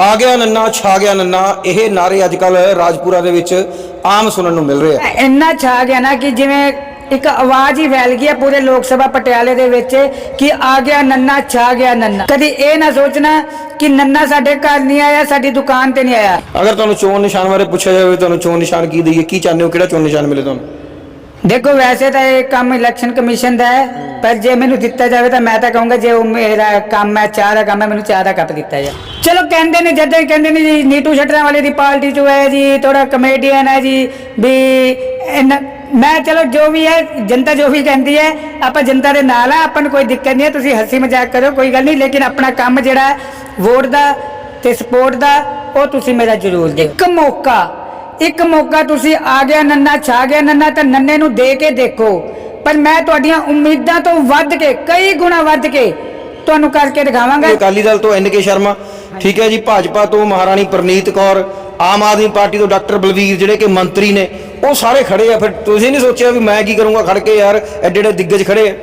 ਆ ਗਿਆ ਨੰਨਾ ਛਾ ਗਿਆ ਨੰਨਾ। ਇਹ ਨਾਰੇ ਅੱਜ ਕੱਲ ਰਾਜਪੁਰਾ ਦੇ ਵਿੱਚ ਆਮ ਸੁਣਨ ਨੂੰ ਮਿਲ ਰਹੇ ਆ। ਇੰਨਾ ਛਾ ਗਿਆ ਨਾ ਕਿ ਜਿਵੇਂ ਇੱਕ ਆਵਾਜ਼ ਹੀ ਫੈਲ ਗਈ ਹੈ ਪੂਰੇ ਲੋਕ ਸਭਾ ਪਟਿਆਲੇ ਦੇ ਵਿੱਚ ਕਿ ਆ ਗਿਆ ਨੰਨਾ ਛਾ ਗਿਆ ਨੰਨਾ। ਕਦੀ ਇਹ ਨਾ ਸੋਚਣਾ ਕਿ ਨੰਨਾ ਸਾਡੇ ਘਰ ਨਹੀਂ ਆਇਆ ਸਾਡੀ ਦੁਕਾਨ ਤੇ ਨਹੀਂ ਆਇਆ। ਅਗਰ ਤੁਹਾਨੂੰ ਚੋਣ ਨਿਸ਼ਾਨ ਬਾਰੇ ਪੁੱਛਿਆ ਜਾਵੇ ਤੁਹਾਨੂੰ ਚੋਣ ਨਿਸ਼ਾਨ ਕੀ ਦਈਏ ਕੀ ਚਾਹੁੰਦੇ ਹੋ ਕਿਹੜਾ ਚੋਣ ਨਿਸ਼ਾਨ ਮਿਲੇ ਤੁਹਾਨੂੰ? ਦੇਖੋ ਵੈਸੇ ਤਾਂ ਇਹ ਕੰਮ ਇਲੈਕਸ਼ਨ ਕਮਿਸ਼ਨ ਦਾ ਹੈ, ਪਰ ਜੇ ਮੈਨੂੰ ਦਿੱਤਾ ਜਾਵੇ ਤਾਂ ਮੈਂ ਤਾਂ ਕਹੂੰਗਾ ਜੇ ਉਹ ਮੇਰਾ ਕੰਮ ਹੈ, ਚਾਹ ਦਾ ਕੰਮ ਹੈ, ਮੈਨੂੰ ਚਾਹ ਦਾ ਕੱਪ ਦਿੱਤਾ ਜਾ ਚਲੋ ਕਹਿੰਦੇ ਨੇ, ਜਦੋਂ ਹੀ ਕਹਿੰਦੇ ਨੇ ਜੀ, ਨੀਟੂ ਸ਼ਟਰਾਂ ਵਾਲੇ ਦੀ ਪਾਰਟੀ ਚੋਂ ਹੈ ਜੀ ਥੋੜਾ ਕਮੇਡੀਅਨ ਹੈ ਜੀ, ਵੀ ਇਹਨਾਂ- ਮੈਂ ਚਲੋ ਜੋ ਵੀ ਹੈ, ਜਨਤਾ ਜੋ ਵੀ ਕਹਿੰਦੀ ਹੈ, ਆਪਾਂ ਜਨਤਾ ਦੇ ਨਾਲ ਆ ਆਪਾਂ ਨੂੰ ਕੋਈ ਦਿੱਕਤ ਨਹੀਂ ਹੈ, ਤੁਸੀਂ ਹੱਸੀ ਮਜ਼ਾਕ ਕਰੋ, ਕੋਈ ਗੱਲ ਨਹੀਂ, ਲੇਕਿਨ ਆਪਣਾ ਕੰਮ ਜਿਹੜਾ ਵੋਟ ਦਾ ਤੇ ਸਪੋਰਟ ਦਾ, ਉਹ ਤੁਸੀਂ ਮੇਰਾ ਜ਼ਰੂਰ ਦਿਓ ਇੱਕ ਮੌਕਾ ਇੱਕ ਮੌਕਾ ਤੁਸੀਂ ਆ ਗਿਆ ਨੰਨਾ ਛਾ ਗਿਆ ਨੰਨਾ ਤਾਂ ਨੰਨੇ ਨੂੰ ਦੇ ਕੇ ਦੇਖੋ। ਪਰ ਮੈਂ ਤੁਹਾਡੀਆਂ ਉਮੀਦਾਂ ਤੋਂ ਵੱਧ ਕੇ ਕਈ ਗੁਣਾ ਵੱਧ ਕੇ ਤੁਹਾਨੂੰ ਕਰਕੇ ਦਿਖਾਵਾਂਗਾ। ਅਕਾਲੀ ਦਲ ਤੋਂ ਐਨ ਕੇ ਸ਼ਰਮਾ। ਠੀਕ ਹੈ ਜੀ ਭਾਜਪਾ ਤੋਂ ਮਹਾਰਾਣੀ ਪ੍ਰਨੀਤ ਕੌਰ ਆਮ ਆਦਮੀ ਪਾਰਟੀ ਤੋਂ ਡਾਕਟਰ ਬਲਵੀਰ ਜਿਹੜੇ ਕਿ ਮੰਤਰੀ ਨੇ ਉਹ ਸਾਰੇ ਖੜੇ ਆ। ਫਿਰ ਤੁਸੀਂ ਨਹੀਂ ਸੋਚਿਆ ਵੀ ਮੈਂ ਕੀ ਕਰੂੰਗਾ? ਖੜ ਕੇ ਯਾਰ ਐਡੇ ਐਡੇ ਦਿੱਗਜ ਖੜੇ ਆ।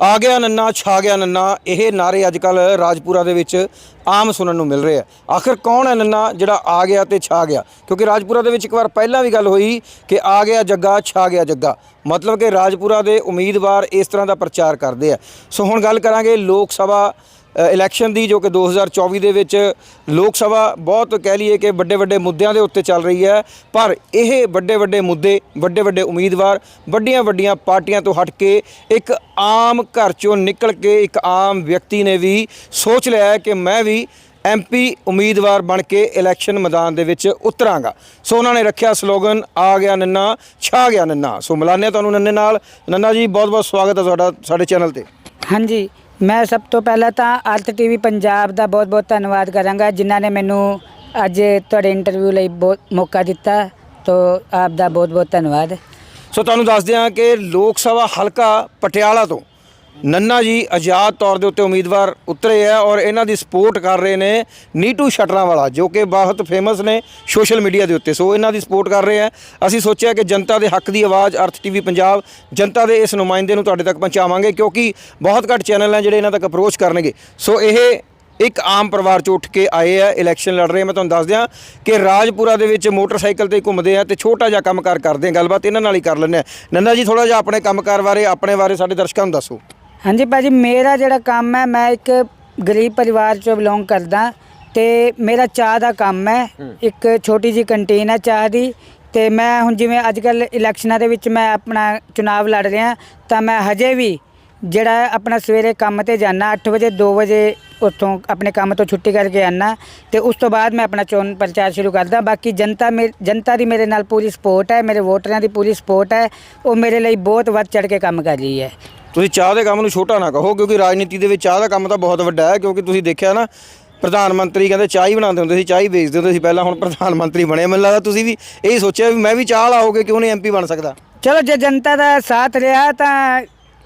ਆ ਗਿਆ ਨੰਨਾ, ਛਾ ਗਿਆ ਨੰਨਾ। ਇਹ ਨਾਰੇ ਅੱਜ ਕੱਲ ਰਾਜਪੁਰਾ ਦੇ ਵਿੱਚ ਆਮ ਸੁਣਨ ਨੂੰ ਮਿਲ ਰਹੇ ਆ। ਆਖਿਰ ਕੌਣ ਹੈ ਨੰਨਾ ਜਿਹੜਾ ਆ ਗਿਆ ਤੇ ਛਾ ਗਿਆ? ਕਿਉਂਕਿ ਰਾਜਪੁਰਾ ਦੇ ਵਿੱਚ ਇੱਕ ਵਾਰ ਪਹਿਲਾਂ ਵੀ ਗੱਲ ਹੋਈ ਕਿ ਆ ਗਿਆ ਜੱਗਾ, ਛਾ ਗਿਆ ਜੱਗਾ। ਮਤਲਬ ਕਿ ਰਾਜਪੁਰਾ ਦੇ ਉਮੀਦਵਾਰ ਇਸ ਤਰ੍ਹਾਂ ਦਾ ਪ੍ਰਚਾਰ ਕਰਦੇ ਆ। ਸੋ ਹੁਣ ਗੱਲ ਕਰਾਂਗੇ ਲੋਕ ਸਭਾ ਇਲੈਕਸ਼ਨ ਦੀ ਜੋ ਕਿ 2024 ਦੇ ਵਿੱਚ ਲੋਕ ਸਭਾ ਬਹੁਤ ਕਹਿ ਲਈਏ ਕਿ ਵੱਡੇ ਵੱਡੇ ਮੁੱਦਿਆਂ ਦੇ ਉੱਤੇ ਚੱਲ ਰਹੀ ਹੈ, ਪਰ ਇਹ ਵੱਡੇ ਵੱਡੇ ਮੁੱਦੇ, ਵੱਡੇ ਵੱਡੇ ਉਮੀਦਵਾਰ, ਵੱਡੀਆਂ ਵੱਡੀਆਂ ਪਾਰਟੀਆਂ ਤੋਂ ਹਟ ਕੇ ਇੱਕ ਆਮ ਘਰ ਚੋਂ ਨਿਕਲ ਕੇ ਇੱਕ ਆਮ ਵਿਅਕਤੀ ਨੇ ਵੀ ਸੋਚ ਲਿਆ ਕਿ ਮੈਂ ਵੀ ਐਮਪੀ ਉਮੀਦਵਾਰ ਬਣ ਕੇ ਇਲੈਕਸ਼ਨ ਮੈਦਾਨ ਦੇ ਵਿੱਚ ਉਤਰਾਂਗਾ। ਸੋ ਉਹਨਾਂ ਨੇ ਰੱਖਿਆ ਸਲੋਗਨ, ਆ ਗਿਆ ਨੰਨਾ, ਛਾ ਗਿਆ ਨੰਨਾ। ਸੋ ਮਿਲਾਨੇ ਤੁਹਾਨੂੰ ਨੰਨੇ ਨਾਲ। ਨੰਨਾ ਜੀ ਬਹੁਤ ਬਹੁਤ ਸਵਾਗਤ ਹੈ ਤੁਹਾਡਾ, ਸਾਡੇ ਚੈਨਲ ਤੇ। ਹਾਂਜੀ। ਮੈਂ ਸਭ ਤੋਂ ਪਹਿਲਾਂ ਤਾਂ ਅਰਥ ਟੀਵੀ ਪੰਜਾਬ ਦਾ ਬਹੁਤ-ਬਹੁਤ ਧੰਨਵਾਦ ਕਰਾਂਗਾ, ਜਿਨ੍ਹਾਂ ਨੇ ਮੈਨੂੰ ਅੱਜ ਤੁਹਾਡੇ ਇੰਟਰਵਿਊ ਲਈ ਬਹੁਤ ਮੌਕਾ ਦਿੱਤਾ, ਤੋ ਆਪ ਦਾ ਬਹੁਤ-ਬਹੁਤ ਧੰਨਵਾਦ। ਸੋ ਤੁਹਾਨੂੰ ਦੱਸਦੇ ਹਾਂ ਕਿ ਲੋਕ ਸਭਾ ਹਲਕਾ ਪਟਿਆਲਾ ਤੋਂ ਨੰਨਾ ਜੀ ਆਜ਼ਾਦ ਤੌਰ ਦੇ ਉੱਤੇ ਉਮੀਦਵਾਰ ਉਤਰੇ ਆ ਔਰ ਇਹਨਾਂ ਦੀ ਸਪੋਰਟ ਕਰ ਰਹੇ ਨੇ ਨੀਟੂ ਸ਼ਟਰਾਂ ਵਾਲਾ ਜੋ ਕਿ ਬਹੁਤ ਫੇਮਸ ਨੇ ਸੋਸ਼ਲ ਮੀਡੀਆ ਦੇ ਉੱਤੇ। ਸੋ ਇਹਨਾਂ ਦੀ ਸਪੋਰਟ ਕਰ ਰਹੇ ਆ। ਅਸੀਂ ਸੋਚਿਆ ਕਿ ਜਨਤਾ ਦੇ ਹੱਕ ਦੀ ਆਵਾਜ਼, ਅਰਥ ਟੀਵੀ ਪੰਜਾਬ, ਜਨਤਾ ਦੇ ਇਸ ਨੁਮਾਇੰਦੇ ਨੂੰ ਤੁਹਾਡੇ ਤੱਕ ਪਹੁੰਚਾਵਾਂਗੇ, ਕਿਉਂਕਿ ਬਹੁਤ ਘੱਟ ਚੈਨਲ ਹੈ ਜਿਹੜੇ ਇਹਨਾਂ ਤੱਕ ਅਪਰੋਚ ਕਰਨਗੇ। ਸੋ ਇਹ ਇੱਕ ਆਮ ਪਰਿਵਾਰ 'ਚ ਉੱਠ ਕੇ ਆਏ ਆ ਇਲੈਕਸ਼ਨ ਲੜ ਰਹੇ ਆ। ਮੈਂ ਤੁਹਾਨੂੰ ਦੱਸ ਦਿਆਂ ਕਿ ਰਾਜਪੁਰਾ ਦੇ ਵਿੱਚ ਮੋਟਰਸਾਈਕਲ ਤੇ ਘੁੰਮਦੇ ਆ ਤੇ ਛੋਟਾ ਜਿਹਾ ਕੰਮਕਾਰ ਕਰਦੇ ਆ। ਗੱਲਬਾਤ ਇਹਨਾਂ ਨਾਲ ਹੀ ਕਰ ਲੈਂਦੇ ਆ। ਨੰਨਾ ਜੀ ਥੋੜਾ ਜਿਹਾ ਆਪਣੇ ਕੰਮਕਾਰ ਬਾਰੇ, ਆਪਣੇ ਬਾਰੇ ਸਾਡੇ ਦਰਸ਼ਕਾਂ ਨੂੰ ਦੱਸੋ। ਹਾਂਜੀ ਭਾਜੀ ਮੇਰਾ ਜਿਹੜਾ ਕੰਮ ਹੈ ਮੈਂ ਇੱਕ ਗਰੀਬ ਪਰਿਵਾਰ ਚੋਂ ਬਿਲੋਂਗ ਕਰਦਾ। ਤੇ ਮੇਰਾ ਚਾਹ ਦਾ ਕੰਮ ਹੈ ਇੱਕ ਛੋਟੀ ਜੀ ਕੰਟੀਨ ਹੈ ਚਾਹ ਦੀ। ਤੇ ਮੈਂ ਹੁਣ ਜਿਵੇਂ ਅੱਜ ਕੱਲ ਇਲੈਕਸ਼ਨਾਂ ਦੇ ਵਿੱਚ ਮੈਂ ਆਪਣਾ ਚੁਣਾਵ ਲੜ ਰਿਹਾ ਤਾਂ ਮੈਂ ਹਜੇ ਵੀ ਜਿਹੜਾ ਆਪਣਾ ਸਵੇਰੇ ਕੰਮ ਤੇ ਜਾਣਾ 8 ਵਜੇ 2 ਵਜੇ ਉੱਥੋਂ ਆਪਣੇ ਕੰਮ ਤੋਂ ਛੁੱਟੀ ਕਰਕੇ ਆਣਾ ਤੇ ਉਸ ਤੋਂ ਬਾਅਦ ਮੈਂ ਆਪਣਾ ਚੋਣ ਪ੍ਰਚਾਰ ਸ਼ੁਰੂ ਕਰਦਾ। ਬਾਕੀ ਜਨਤਾ ਮੇ ਜਨਤਾ ਦੀ ਮੇਰੇ ਨਾਲ ਪੂਰੀ ਸਪੋਰਟ ਹੈ ਮੇਰੇ ਵੋਟਰਾਂ ਦੀ ਪੂਰੀ ਸਪੋਰਟ ਹੈ। ਉਹ ਮੇਰੇ ਲਈ ਬਹੁਤ ਵੱਧ ਚੜ ਕੇ ਕੰਮ ਕਰ ਰਹੀ ਹੈ। ਤੁਸੀਂ ਚਾਹ ਦੇ ਕੰਮ ਨੂੰ ਛੋਟਾ ਨਾ ਕਹੋ, ਕਿਉਂਕਿ ਰਾਜਨੀਤੀ ਦੇ ਵਿੱਚ ਚਾਹ ਦਾ ਕੰਮ ਤਾਂ ਬਹੁਤ ਵੱਡਾ ਹੈ, ਕਿਉਂਕਿ ਤੁਸੀਂ ਦੇਖਿਆ ਨਾ, ਪ੍ਰਧਾਨ ਮੰਤਰੀ ਕਹਿੰਦੇ ਚਾਹ ਹੀ ਬਣਾਉਂਦੇ ਹੁੰਦੇ ਸੀ, ਚਾਹ ਹੀ ਵੇਚਦੇ ਹੁੰਦੇ ਸੀ, ਪਹਿਲਾਂ ਹੁਣ ਪ੍ਰਧਾਨ ਮੰਤਰੀ ਬਣੇ ਮੈਨੂੰ ਲੱਗਦਾ ਤੁਸੀਂ ਵੀ ਇਹ ਸੋਚਿਆ ਵੀ ਮੈਂ ਵੀ ਚਾਹ ਲਾਓਗੇ, ਕਿਉਂ ਨਹੀਂ ਐਮਪੀ ਬਣ ਸਕਦਾ? ਚਲੋ, ਜੇ ਜਨਤਾ ਦਾ ਸਾਥ ਰਿਹਾ ਤਾਂ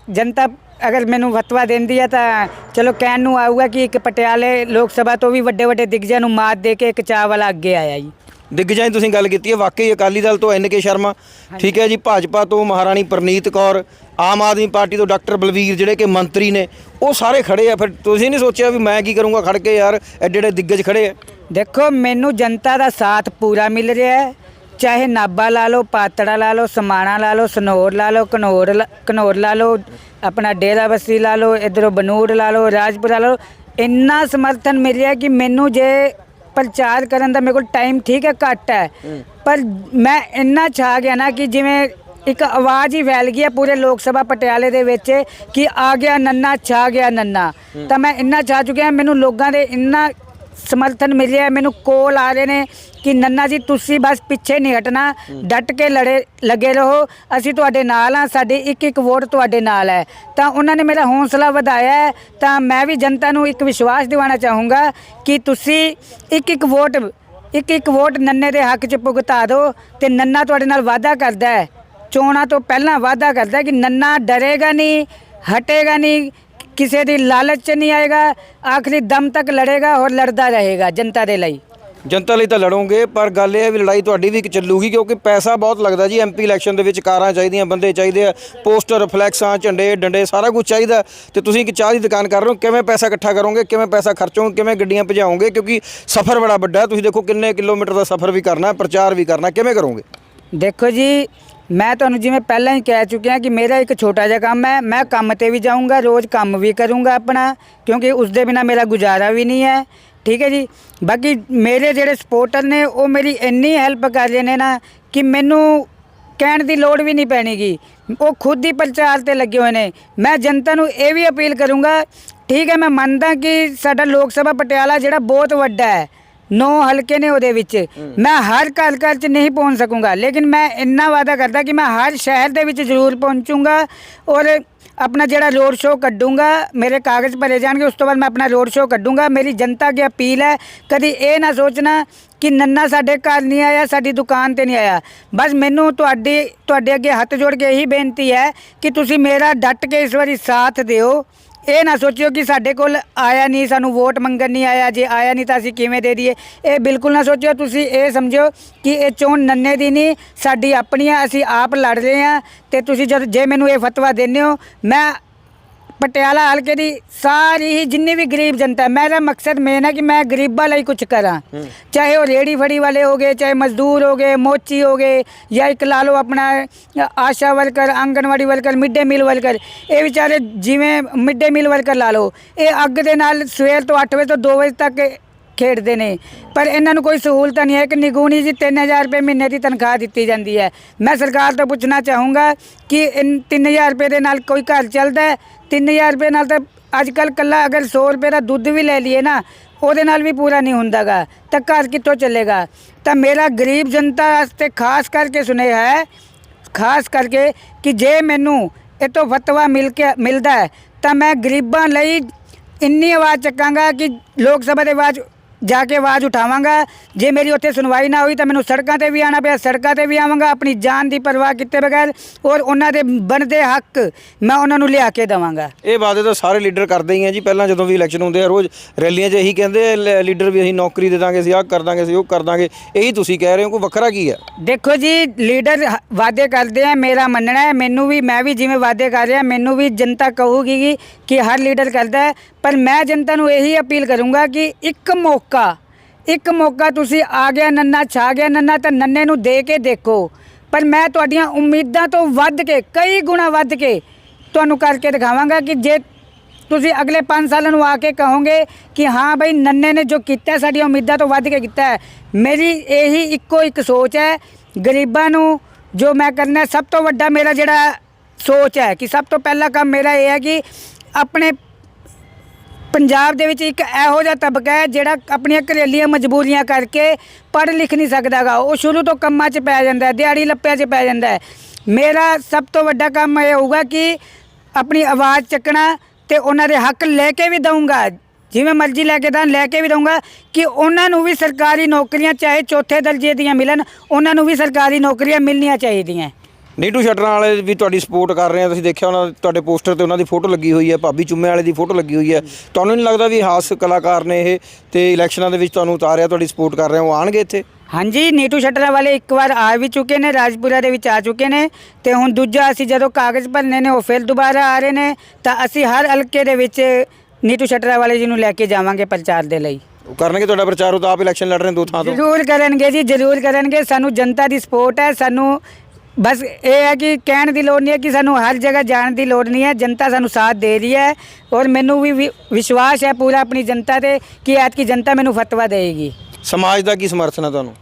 ਜਨਤਾ ਅਗਰ ਮੈਨੂੰ ਫਤਵਾ ਦਿੰਦੀ ਹੈ ਤਾਂ ਚਲੋ ਕਹਿਣ ਨੂੰ ਆਊਗਾ ਕਿ ਇੱਕ ਪਟਿਆਲੇ ਲੋਕ ਸਭਾ ਤੋਂ ਵੀ ਵੱਡੇ ਵੱਡੇ ਦਿਗਜਾਂ ਨੂੰ ਮਾਤ ਦੇ ਕੇ ਇੱਕ ਚਾਹ ਵਾਲਾ ਅੱਗੇ ਆਇਆ ਜੀ। ਦਿੱਗਜਾਂ ਦੀ ਤੁਸੀਂ ਗੱਲ ਕੀਤੀ ਹੈ ਵਾਕਈ ਅਕਾਲੀ ਦਲ ਤੋਂ ਐਨ ਕੇ ਸ਼ਰਮਾ ਠੀਕ ਹੈ ਜੀ ਭਾਜਪਾ ਤੋਂ ਮਹਾਰਾਣੀ ਪ੍ਰਨੀਤ ਕੌਰ ਆਮ ਆਦਮੀ ਪਾਰਟੀ ਤੋਂ ਡਾਕਟਰ ਬਲਵੀਰ ਜਿਹੜੇ ਕਿ ਮੰਤਰੀ ਨੇ ਉਹ ਸਾਰੇ ਖੜੇ ਆ ਫਿਰ ਤੁਸੀਂ ਨਹੀਂ ਸੋਚਿਆ ਵੀ ਮੈਂ ਕੀ ਕਰੂੰਗਾ ਖੜ ਕੇ ਯਾਰ ਐਡੇ ਐਡੇ ਦਿੱਗਜ ਖੜੇ ਆ? ਦੇਖੋ ਮੈਨੂੰ ਜਨਤਾ ਦਾ ਸਾਥ ਪੂਰਾ ਮਿਲ ਰਿਹਾ ਹੈ ਚਾਹੇ ਨਾਬਾ ਲਾ ਲਓ ਪਾਤੜਾ ਲਾ ਲਓ ਸਮਾਣਾ ਲਾ ਲਓ ਸਨੌਰ ਲਾ ਲਓ ਕਨੌਰ ਕਨੌਰ ਲਾ ਲਓ ਆਪਣਾ ਡੇਰਾ ਬਸਤੀ ਲਾ ਲਓ ਇਧਰੋਂ ਬਨੂੜ ਲਾ ਲਓ ਰਾਜਪੁਰਾ ਲਾ ਲਓ ਇੰਨਾ ਸਮਰਥਨ ਮਿਲ ਰਿਹਾ ਕਿ ਮੈਨੂੰ ਜੇ ਪ੍ਰਚਾਰ ਕਰਨ ਦਾ ਮੇਰੇ ਕੋਲ ਟਾਈਮ ਠੀਕ ਹੈ ਘੱਟ ਹੈ। ਪਰ ਮੈਂ ਇੰਨਾ ਛਾ ਗਿਆ ਨਾ ਕਿ ਜਿਵੇਂ ਇੱਕ ਆਵਾਜ਼ ਹੀ ਫੈਲ ਗਈ ਹੈ ਪੂਰੇ ਲੋਕ ਸਭਾ ਪਟਿਆਲੇ ਦੇ ਵਿੱਚ ਕਿ ਆ ਗਿਆ ਨੰਨਾ ਛਾ ਗਿਆ ਨੰਨਾ। ਤਾਂ ਮੈਂ ਇੰਨਾ ਛਾ ਚੁੱਕਿਆ ਮੈਨੂੰ ਲੋਕਾਂ ਦੇ ਇੰਨਾ ਸਮਰਥਨ ਮਿਲਿਆ ਮੈਨੂੰ ਕੋਲ ਆ ਰਹੇ ਨੇ ਕਿ ਨੰਨਾ ਜੀ ਤੁਸੀਂ ਬਸ ਪਿੱਛੇ ਨਹੀਂ ਹਟਣਾ ਡਟ ਕੇ ਲੜੇ ਲੱਗੇ ਰਹੋ ਅਸੀਂ ਤੁਹਾਡੇ ਨਾਲ ਆ ਸਾਡੀ ਇੱਕ ਇੱਕ ਵੋਟ ਤੁਹਾਡੇ ਨਾਲ ਹੈ। ਤਾਂ ਉਹਨਾਂ ਨੇ ਮੇਰਾ ਹੌਸਲਾ ਵਧਾਇਆ ਹੈ ਤਾਂ ਮੈਂ ਵੀ ਜਨਤਾ ਨੂੰ ਇੱਕ ਵਿਸ਼ਵਾਸ ਦਿਵਾਉਣਾ ਚਾਹੂੰਗਾ ਕਿ ਤੁਸੀਂ ਇੱਕ ਇੱਕ ਵੋਟ ਇੱਕ ਇੱਕ ਵੋਟ ਨੰਨੇ ਦੇ ਹੱਕ 'ਚ ਭੁਗਤਾ ਦਿਓ ਤੇ ਨੰਨਾ ਤੁਹਾਡੇ ਨਾਲ ਵਾਅਦਾ ਕਰਦਾ ਹੈ। ਚੋਣਾਂ ਤੋਂ ਪਹਿਲਾਂ ਵਾਅਦਾ ਕਰਦਾ ਹੈ ਕਿ ਨੰਨਾ ਡਰੇਗਾ ਨਹੀਂ ਹਟੇਗਾ ਨਹੀਂ ਕਿਸੇ ਦੀ ਲਾਲਚ 'ਚ ਨਹੀਂ ਆਏਗਾ ਆਖਰੀ ਦਮ ਤੱਕ ਲੜੇਗਾ ਔਰ ਲੜਦਾ ਰਹੇਗਾ ਜਨਤਾ ਦੇ ਲਈ। ਜਨਤਾ ਲਈ ਤਾਂ ਲੜੋਗੇ ਪਰ ਗੱਲ ਇਹ ਹੈ ਵੀ ਲੜਾਈ ਤੁਹਾਡੀ ਵੀ ਇੱਕ ਚੱਲੂਗੀ ਕਿਉਂਕਿ ਪੈਸਾ ਬਹੁਤ ਲੱਗਦਾ ਜੀ ਐਮਪੀ ਇਲੈਕਸ਼ਨ ਦੇ ਵਿੱਚ ਕਾਰਾਂ ਚਾਹੀਦੀਆਂ ਬੰਦੇ ਚਾਹੀਦੇ ਆ ਪੋਸਟਰ ਫਲੈਕਸਾਂ ਝੰਡੇ ਡੰਡੇ ਸਾਰਾ ਕੁਝ ਚਾਹੀਦਾ। ਤੇ ਤੁਸੀਂ ਇੱਕ ਚਾਹ ਦੀ ਦੁਕਾਨ ਕਰ ਰਹੇ ਹੋ ਕਿਵੇਂ ਪੈਸਾ ਇਕੱਠਾ ਕਰੋਗੇ ਕਿਵੇਂ ਪੈਸਾ ਖਰਚੋਗੇ ਕਿਵੇਂ ਗੱਡੀਆਂ ਭਜਾਓਗੇ ਕਿਉਂਕਿ ਸਫ਼ਰ ਬੜਾ ਵੱਡਾ ਤੁਸੀਂ ਦੇਖੋ ਕਿੰਨੇ ਕਿਲੋਮੀਟਰ ਦਾ ਸਫ਼ਰ ਵੀ ਕਰਨਾ ਹੈ ਪ੍ਰਚਾਰ ਵੀ ਕਰਨਾ ਕਿਵੇਂ ਕਰੋਗੇ? ਦੇਖੋ ਜੀ ਮੈਂ ਤੁਹਾਨੂੰ ਜਿਵੇਂ ਪਹਿਲਾਂ ਹੀ ਕਹਿ ਚੁੱਕਿਆ ਕਿ ਮੇਰਾ ਇੱਕ ਛੋਟਾ ਜਿਹਾ ਕੰਮ ਹੈ, ਮੈਂ ਕੰਮ ਤੇ ਵੀ ਜਾਊਂਗਾ, ਰੋਜ਼ ਕੰਮ ਵੀ ਕਰੂੰਗਾ ਆਪਣਾ, ਕਿਉਂਕਿ ਉਸ ਦੇ ਬਿਨਾ ਮੇਰਾ ਗੁਜ਼ਾਰਾ ਵੀ ਨਹੀਂ ਹੈ। ਠੀਕ ਹੈ ਜੀ? ਬਾਕੀ ਮੇਰੇ ਜਿਹੜੇ ਸਪੋਰਟਰ ਨੇ, ਉਹ ਮੇਰੀ ਇੰਨੀ ਹੈਲਪ ਕਰ ਰਹੇ ਨੇ ਨਾ ਕਿ ਮੈਨੂੰ ਕਹਿਣ ਦੀ ਲੋੜ ਵੀ ਨਹੀਂ ਪੈਣੀਗੀ। ਉਹ ਖੁਦ ਹੀ ਪ੍ਰਚਾਰ ਤੇ ਲੱਗੇ ਹੋਏ ਨੇ। ਮੈਂ ਜਨਤਾ ਨੂੰ ਇਹ ਵੀ ਅਪੀਲ ਕਰੂੰਗਾ, ਠੀਕ ਹੈ, ਮੈਂ ਮੰਨਦਾ ਕਿ ਸਾਡਾ ਲੋਕ ਸਭਾ ਪਟਿਆਲਾ ਜਿਹੜਾ ਬਹੁਤ ਵੱਡਾ ਹੈ ਨੌ ਹਲਕੇ ਨੇ ਉਹਦੇ ਵਿੱਚ। ਮੈਂ ਹਰ ਘਰ ਘਰ ਚ ਨਹੀਂ ਪਹੁੰਚ ਸਕੂੰਗਾ ਲੇਕਿਨ ਮੈਂ ਇੰਨਾ ਵਾਅਦਾ ਕਰਦਾ ਕਿ ਮੈਂ ਹਰ ਸ਼ਹਿਰ ਦੇ ਵਿੱਚ ਜ਼ਰੂਰ ਪਹੁੰਚੂੰਗਾ ਔਰ ਆਪਣਾ ਜਿਹੜਾ ਰੋਡ ਸ਼ੋਅ ਕੱਢੂੰਗਾ ਮੇਰੇ ਕਾਗਜ਼ ਭਰੇ ਜਾਣਗੇ ਉਸ ਤੋਂ ਬਾਅਦ ਮੈਂ ਆਪਣਾ ਰੋਡ ਸ਼ੋਅ ਕੱਢੂੰਗਾ। ਮੇਰੀ ਜਨਤਾ ਅੱਗੇ ਅਪੀਲ ਹੈ ਕਦੀ ਇਹ ਨਾ ਸੋਚਣਾ ਕਿ ਨੰਨਾ ਸਾਡੇ ਘਰ ਨਹੀਂ ਆਇਆ ਸਾਡੀ ਦੁਕਾਨ ਤੇ ਨਹੀਂ ਆਇਆ। ਬਸ ਮੈਨੂੰ ਤੁਹਾਡੀ ਤੁਹਾਡੇ ਅੱਗੇ ਹੱਥ ਜੋੜ ਕੇ ਇਹੀ ਬੇਨਤੀ ਹੈ ਕਿ ਤੁਸੀਂ ਮੇਰਾ ਡਟ ਕੇ ਇਸ ਵਾਰੀ ਸਾਥ ਦਿਓ। ਇਹ ਨਾ ਸੋਚਿਓ ਕਿ ਸਾਡੇ ਕੋਲ ਆਇਆ ਨਹੀਂ, ਸਾਨੂੰ ਵੋਟ ਮੰਗਣ ਨਹੀਂ ਆਇਆ, ਜੇ ਆਇਆ ਨਹੀਂ ਤਾਂ ਅਸੀਂ ਕਿਵੇਂ ਦੇ ਦਈਏ? ਇਹ ਬਿਲਕੁਲ ਨਾ ਸੋਚਿਓ, ਤੁਸੀਂ ਇਹ ਸਮਝਿਓ ਕਿ ਇਹ ਚੋਣ ਨੰਨੇ ਦੀ ਨਹੀਂ, ਸਾਡੀ ਆਪਣੀ ਆ ਅਸੀਂ ਆਪ ਲੜ ਰਹੇ ਹਾਂ ਤੇ ਤੁਸੀਂ ਜਦ ਜੇ ਮੈਨੂੰ ਇਹ ਫਤਵਾ ਦਿੰਦੇ ਹੋ, ਮੈਂ ਪਟਿਆਲਾ ਹਲਕੇ ਦੀ ਸਾਰੀ ਹੀ ਜਿੰਨੀ ਵੀ ਗਰੀਬ ਜਨਤਾ ਮੇਰਾ ਮਕਸਦ ਮੇਨ ਹੈ ਕਿ ਮੈਂ ਗਰੀਬਾਂ ਲਈ ਕੁਝ ਕਰਾਂ। ਚਾਹੇ ਉਹ ਰੇੜੀ ਫੜੀ ਵਾਲੇ ਹੋ ਗਏ ਚਾਹੇ ਮਜ਼ਦੂਰ ਹੋ ਗਏ ਮੋਚੀ ਹੋ ਗਏ ਜਾਂ ਇੱਕ ਲਾ ਲਓ ਆਪਣਾ Asha worker anganwadi worker mid meal worker ਇਹ ਵਿਚਾਰੇ ਜਿਵੇਂ ਮਿਡ ਮੀਲ ਵਰਕਰ ਲਾ ਲਓ ਇਹ ਅੱਗ ਦੇ ਨਾਲ ਸਵੇਰ ਤੋਂ 8 ਵਜੇ ਤੋਂ 2 ਵਜੇ ਤੱਕ ਖੇਡਦੇ ਨੇ। ਪਰ ਇਹਨਾਂ ਨੂੰ ਕੋਈ ਸਹੂਲਤ ਨਹੀਂ ਹੈ ਕਿ ਨਿਗੂਣੀ ਜੀ 3000 ਰੁਪਏ ਮਹੀਨੇ ਦੀ ਤਨਖਾਹ ਦਿੱਤੀ ਜਾਂਦੀ ਹੈ। ਮੈਂ ਸਰਕਾਰ ਤੋਂ ਪੁੱਛਣਾ ਚਾਹੂੰਗਾ ਕਿ ਇਨ 3000 ਰੁਪਏ ਦੇ ਨਾਲ ਕੋਈ ਘਰ ਚੱਲਦਾ ਹੈ? 3000 ਰੁਪਏ ਨਾਲ ਤਾਂ ਅੱਜ ਕੱਲ ਕੱਲਾ ਅਗਰ 100 ਰੁਪਏ ਦਾ ਦੁੱਧ ਵੀ ਲੈ ਲਈਏ ਨਾ, ਉਹਦੇ ਨਾਲ ਵੀ ਪੂਰਾ ਨਹੀਂ ਹੁੰਦਾਗਾ। ਤਾਂ ਘਰ ਕਿੱਥੋਂ ਚੱਲੇਗਾ? ਤਾਂ ਮੇਰਾ ਗਰੀਬ ਜਨਤਾ ਵਾਸਤੇ ਖਾਸ ਕਰਕੇ ਸੁਨੇਹਾ ਹੈ, ਖਾਸ ਕਰਕੇ ਕਿ ਜੇ ਮੈਨੂੰ ਇਹ ਤੋਂ ਫਤਵਾ ਮਿਲ ਕੇ ਮਿਲਦਾ ਹੈ, ਤਾਂ ਮੈਂ ਗਰੀਬਾਂ ਲਈ ਇੰਨੀ ਆਵਾਜ਼ ਚੱਕਾਂਗਾ ਕਿ ਲੋਕ ਸਭਾ ਦੇ ਆਵਾਜ਼ ਜਾ ਕੇ ਆਵਾਜ਼ ਉਠਾਵਾਂਗਾ। ਜੇ ਮੇਰੀ ਉੱਥੇ ਸੁਣਵਾਈ ਨਾ ਹੋਈ ਤਾਂ ਮੈਨੂੰ ਸੜਕਾਂ ਤੇ ਵੀ ਆਣਾ ਪਿਆ ਸੜਕਾਂ ਤੇ ਵੀ ਆਵਾਂਗਾ ਆਪਣੀ ਜਾਨ ਦੀ ਪਰਵਾਹ ਕੀਤੇ ਬਗੈਰ ਔਰ ਉਹਨਾਂ ਦੇ ਬਣਦੇ ਹੱਕ ਮੈਂ ਉਹਨਾਂ ਨੂੰ ਲਿਆ ਕੇ ਦੇਵਾਂਗਾ। ਇਹ ਵਾਅਦੇ ਤਾਂ ਸਾਰੇ ਲੀਡਰ ਕਰਦੇ ਹੀ ਆ ਜੀ। ਪਹਿਲਾਂ ਜਦੋਂ ਵੀ ਇਲੈਕਸ਼ਨ ਹੁੰਦੇ ਆ ਰੋਜ਼ ਰੈਲੀਆਂ 'ਚ ਇਹੀ ਕਹਿੰਦੇ ਆ ਲ- ਲੀਡਰ ਵੀ ਅਸੀਂ ਨੌਕਰੀ ਦੇ ਦਾਂਗੇ ਅਸੀਂ ਆਹ ਕਰ ਦਾਂਗੇ ਅਸੀਂ ਉਹ ਕਰ ਦਾਂਗੇ। ਇਹੀ ਤੁਸੀਂ ਕਹਿ ਰਹੇ ਹੋ ਕੋਈ ਵੱਖਰਾ ਕੀ ਹੈ ਦੇਖੋ ਜੀ ਲੀਡਰ ਹ- ਵਾਅਦੇ ਕਰਦੇ ਆ ਮੇਰਾ ਮੰਨਣਾ ਹੈ ਮੈਨੂੰ ਵੀ ਮੈਂ ਵੀ ਜਿਵੇਂ ਵਾਅਦੇ ਕਰ ਰਿਹਾ ਮੈਨੂੰ ਵੀ ਜਨਤਾ ਕਹੂਗੀ ਕਿ- ਕਿ ਹਰ ਲੀਡਰ ਕਰਦਾ ਹੈ। ਪਰ ਮੈਂ ਜਨਤਾ ਨੂੰ ਇਹੀ ਅਪੀਲ ਕਰੂੰਗਾ ਕਿ ਇੱਕ ਮੌਕਾ ਇੱਕ ਮੌਕਾ ਤੁਸੀਂ ਆ ਗਿਆ ਨੰਨਾ, ਛਾ ਗਿਆ ਨੰਨਾ, ਤਾਂ ਨੰਨੇ ਨੂੰ ਦੇ ਕੇ ਦੇਖੋ। ਪਰ ਮੈਂ ਤੁਹਾਡੀਆਂ ਉਮੀਦਾਂ ਤੋਂ ਵੱਧ ਕੇ, ਕਈ ਗੁਣਾ ਵੱਧ ਕੇ ਤੁਹਾਨੂੰ ਕਰਕੇ ਦਿਖਾਵਾਂਗਾ ਕਿ ਜੇ ਤੁਸੀਂ ਅਗਲੇ 5 ਸਾਲਾਂ ਨੂੰ ਆ ਕੇ ਕਹੋਗੇ ਕਿ ਹਾਂ ਬਈ ਨੰਨੇ ਨੇ ਜੋ ਕੀਤਾ, ਸਾਡੀਆਂ ਉਮੀਦਾਂ ਤੋਂ ਵੱਧ ਕੇ ਕੀਤਾ ਹੈ। ਮੇਰੀ ਇਹੀ ਇੱਕੋ ਇੱਕ ਸੋਚ ਹੈ, ਗਰੀਬਾਂ ਨੂੰ ਜੋ ਮੈਂ ਕਰਨਾ, ਸਭ ਤੋਂ ਵੱਡਾ ਮੇਰਾ ਜਿਹੜਾ ਸੋਚ ਹੈ ਕਿ ਸਭ ਤੋਂ ਪਹਿਲਾ ਕੰਮ ਮੇਰਾ ਇਹ ਹੈ ਕਿ ਆਪਣੇ ਪੰਜਾਬ ਦੇ ਵਿੱਚ ਇੱਕ ਇਹੋ ਜਿਹਾ ਤਬਕਾ ਹੈ ਜਿਹੜਾ ਆਪਣੀਆਂ ਘਰੇਲੀਆਂ ਮਜਬੂਰੀਆਂ ਕਰਕੇ ਪੜ੍ਹ ਲਿਖ ਨਹੀਂ ਸਕਦਾਗਾ। ਉਹ ਸ਼ੁਰੂ ਤੋਂ ਕੰਮਾਂ 'ਚ ਪੈ ਜਾਂਦਾ ਹੈ, ਦਿਹਾੜੀ ਲੱਪਿਆਂ 'ਚ ਪੈ ਜਾਂਦਾ ਹੈ। ਮੇਰਾ ਸਭ ਤੋਂ ਵੱਡਾ ਕੰਮ ਇਹ ਹੋਊਗਾ ਕਿ ਆਪਣੀ ਆਵਾਜ਼ ਚੱਕਣਾ ਤੇ ਉਹਨਾਂ ਦੇ ਹੱਕ ਲੈ ਕੇ ਵੀ ਦਊਂਗਾ। ਜਿਵੇਂ ਮਰਜ਼ੀ ਲੈ ਕੇ ਤਾਂ ਲੈ ਕੇ ਵੀ ਦਊਂਗਾ ਕਿ ਉਹਨਾਂ ਨੂੰ ਵੀ ਸਰਕਾਰੀ ਨੌਕਰੀਆਂ, ਚਾਹੇ ਚੌਥੇ ਦਰਜੇ ਦੀਆਂ ਮਿਲਣ, ਉਹਨਾਂ ਨੂੰ ਵੀ ਸਰਕਾਰੀ ਨੌਕਰੀਆਂ ਮਿਲਣੀਆਂ ਚਾਹੀਦੀਆਂ। ਨੀਟੂ ਸ਼ਟਰਾਂ ਵਾਲੇ ਵੀ ਤੁਹਾਡੀ ਸਪੋਰਟ ਕਰ ਰਹੇ ਆ। ਤੁਸੀਂ ਦੇਖਿਆ ਉਹਨਾਂ ਤੁਹਾਡੇ ਪੋਸਟਰ ਤੇ ਉਹਨਾਂ ਦੀ ਫੋਟੋ ਲੱਗੀ ਹੋਈ ਹੈ ਭਾਬੀ ਚੁੰਮੇ ਵਾਲੇ ਦੀ ਫੋਟੋ ਲੱਗੀ ਹੋਈ ਹੈ ਤੁਹਾਨੂੰ ਨਹੀਂ ਲੱਗਦਾ ਵੀ ਹਾਸ ਕਲਾਕਾਰ ਨੇ ਇਹ ਤੇ ਇਲੈਕਸ਼ਨਾਂ ਦੇ ਵਿੱਚ ਤੁਹਾਨੂੰ ਉਤਾਰਿਆ ਤੁਹਾਡੀ ਸਪੋਰਟ ਕਰ ਰਹੇ ਹੋ ਉਹ ਆਣਗੇ ਇੱਥੇ? ਹਾਂਜੀ ਨੀਟੂ ਸ਼ਟਰਾ ਵਾਲੇ ਇੱਕ ਵਾਰ ਆ ਵੀ ਚੁੱਕੇ ਨੇ ਰਾਜਪੁਰਾ ਦੇ ਵਿੱਚ ਆ ਚੁੱਕੇ ਨੇ ਤੇ ਹੁਣ ਦੂਜਾ ਅਸੀਂ ਜਦੋਂ ਕਾਗਜ਼ ਭਰਨੇ ਨੇ ਉਹ ਫਿਰ ਦੁਬਾਰਾ ਆ ਰਹੇ ਨੇ ਤਾਂ ਅਸੀਂ ਹਰ ਹਲਕੇ ਦੇ ਵਿੱਚ ਨੀਟੂ ਸ਼ਟਰਾ ਵਾਲੇ ਜੀ ਨੂੰ ਲੈ ਕੇ ਜਾਵਾਂਗੇ ਪ੍ਰਚਾਰ ਦੇ ਲਈ। ਉਹ ਕਰਨਗੇ ਤੁਹਾਡਾ ਪ੍ਰਚਾਰ ਉਹ ਤਾਂ ਆਪ ਇਲੈਕਸ਼ਨ ਲੜ ਰਹੇ ਨੇ ਦੋ ਥਾਂ ਤੋਂ। ਜ਼ਰੂਰ ਕਰਨਗੇ ਜੀ ਜ਼ਰੂਰ ਕਰਨਗੇ। ਸਾਨੂੰ ਜਨਤਾ ਦੀ ਸਪੋਰਟ ਹੈ ਸਾਨੂੰ ਬਸ ਇਹ ਹੈ ਕਿ ਕਹਿਣ ਦੀ ਲੋੜ ਨਹੀਂ ਹੈ ਕਿ ਸਾਨੂੰ ਹਰ ਜਗ੍ਹਾ ਜਾਣ ਦੀ ਲੋੜ ਨਹੀਂ ਹੈ ਜਨਤਾ ਸਾਨੂੰ ਸਾਥ ਦੇ ਰਹੀ ਹੈ ਔਰ ਮੈਨੂੰ ਵੀ ਵਿ- ਵਿਸ਼ਵਾਸ ਹੈ ਪੂਰਾ ਆਪਣੀ ਜਨਤਾ ਤੇ ਕਿ ਐਤਕੀ ਜਨਤਾ ਮੈਨੂੰ ਫਤਵਾ ਦੇਗੀ ਸਮਾਜ ਦਾ ਕੀ ਸਮਰਥਨ ਹੈ ਤੁਹਾਨੂੰ?